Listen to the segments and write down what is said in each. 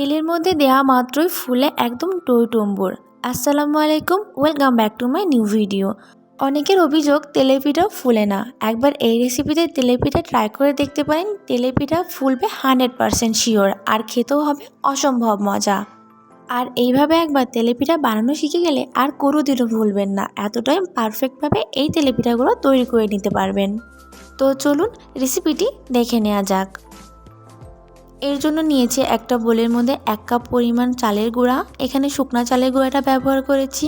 তেলের মধ্যে দেওয়া মাত্রই ফুলে একদম টইটম্বুর আসসালামু আলাইকুম, welcome back to my new video. অনেকের অভিযোগ তেলের পিঠা ফুলে না। একবার এই রেসিপিতে তেলের পিঠা ট্রাই করে দেখতে পারেন তেলের পিঠা ফুলবে হান্ড্রেড পারসেন্ট শিওর, আর খেতেও হবে অসম্ভব মজা। আর এইভাবে একবার তেলে পিঠা বানানো শিখে গেলে আর কোনো দিনও ভুলবেন না, এতটাই পারফেক্টভাবে এই তেলে পিঠাগুলো তৈরি করে নিতে পারবেন। তো চলুন রেসিপিটি দেখে নেওয়া যাক। এর জন্য নিয়েছি একটা বোলের মধ্যে এক কাপ পরিমাণ চালের গুঁড়া। এখানে শুকনা চালের গুঁড়াটা ব্যবহার করেছি।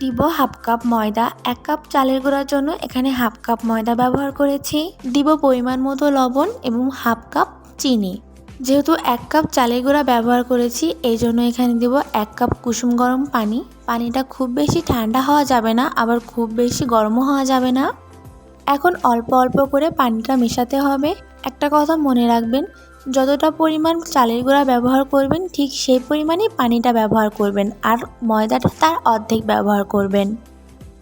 দিব হাফ কাপ ময়দা। এক কাপ চালের গুঁড়ার জন্য এখানে হাফ কাপ ময়দা ব্যবহার করেছি। দিব পরিমাণ মতো লবণ এবং হাফ কাপ চিনি। যেহেতু এক কাপ চালের গুঁড়া ব্যবহার করেছি এই জন্য এখানে দিব এক কাপ কুসুম গরম পানি। পানিটা খুব বেশি ঠান্ডা হওয়া যাবে না, আবার খুব বেশি গরমও হওয়া যাবে না। এখন অল্প অল্প করে পানিটা মেশাতে হবে। একটা কথা মনে রাখবেন যতটা পরিমাণ চালের গুঁড়া ব্যবহার করবেন, ঠিক সেই পরিমাণেই পানিটা ব্যবহার করবেন আর ময়দাটা তার অর্ধেক ব্যবহার করবেন।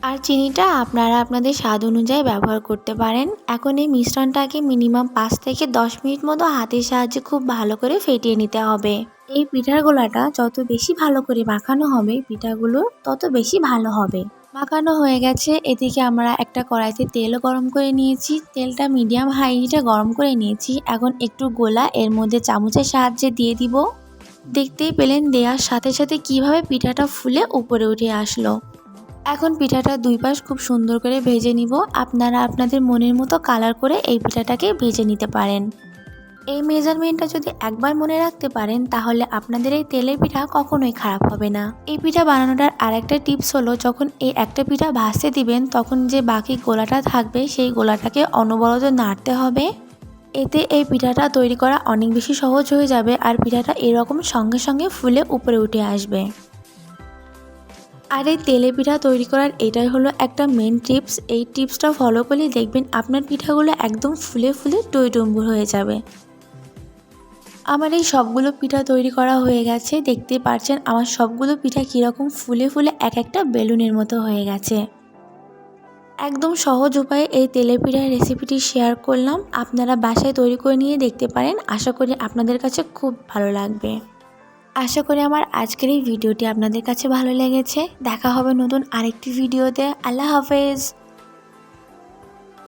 আর চিনিটা আপনারা আপনাদের স্বাদ অনুযায়ী ব্যবহার করতে পারেন। এখন এই মিশ্রণটাকে মিনিমাম পাঁচ থেকে দশ মিনিট মতো হাতের সাহায্যে খুব ভালো করে ফেটিয়ে নিতে হবে। এই পিঠার গোলাটা যত বেশি ভালো করে মাখানো হবে, পিঠাগুলো তত বেশি ভালো হবে। মাখানো হয়ে গেছে। এদিকে আমরা একটা কড়াইতে তেল গরম করে নিয়েছি। তেলটা মিডিয়াম হাই হিটে গরম করে নিয়েছি। এখন একটু গোলা, এর মধ্যে চামচের সাহায্যে দিয়ে দিব। দেখতেই পেলেন দেওয়ার সাথে সাথে কীভাবে পিঠাটা ফুলে উপরে উঠে আসলো। এখন পিঠাটা দুই পাশ খুব সুন্দর করে ভেজে নিব। আপনারা আপনাদের মনের মতো কালার করে এই পিঠাটাকে ভেজে নিতে পারেন। এই মেজারমেন্টটা যদি একবার মনে রাখতে পারেন, তাহলে আপনাদের এই তেলের পিঠা কখনোই খারাপ হবে না। এই পিঠা বানানোটার আরেকটা টিপস হলো, যখন এই একটা পিঠা ভাসতে দিবেন, তখন যে বাকি গোলাটা থাকবে, সেই গোলাটাকে অনবরত নাড়তে হবে। এতে এই পিঠাটা তৈরি করা অনেক বেশি সহজ হয়ে যাবে আর পিঠাটা এরকম সঙ্গে সঙ্গে ফুলে উপরে উঠে আসবে। আর এই তেলে পিঠা তৈরি করার এটাই হলো একটা মেন টিপস এই টিপসটা ফলো করলে দেখবেন আপনার পিঠাগুলো একদম ফুলে ফুলে টইটম্বুর হয়ে যাবে। আমার এই সবগুলো পিঠা তৈরি করা হয়ে গেছে। দেখতে পারছেন, আমার সবগুলো পিঠা কীরকম ফুলে ফুলে এক একটা বেলুনের মতো হয়ে গেছে। একদম সহজ উপায়ে এই তেলে পিঠার রেসিপিটি শেয়ার করলাম। আপনারা বাসায় তৈরি করে নিয়ে দেখতে পারেন। আশা করি আপনাদের কাছে খুব ভালো লাগবে। আশা করি আমার আজকের এই ভিডিওটি আপনাদের কাছে ভালো লেগেছে। দেখা হবে নতুন আরেকটি ভিডিওতে। আল্লাহ হাফেজ।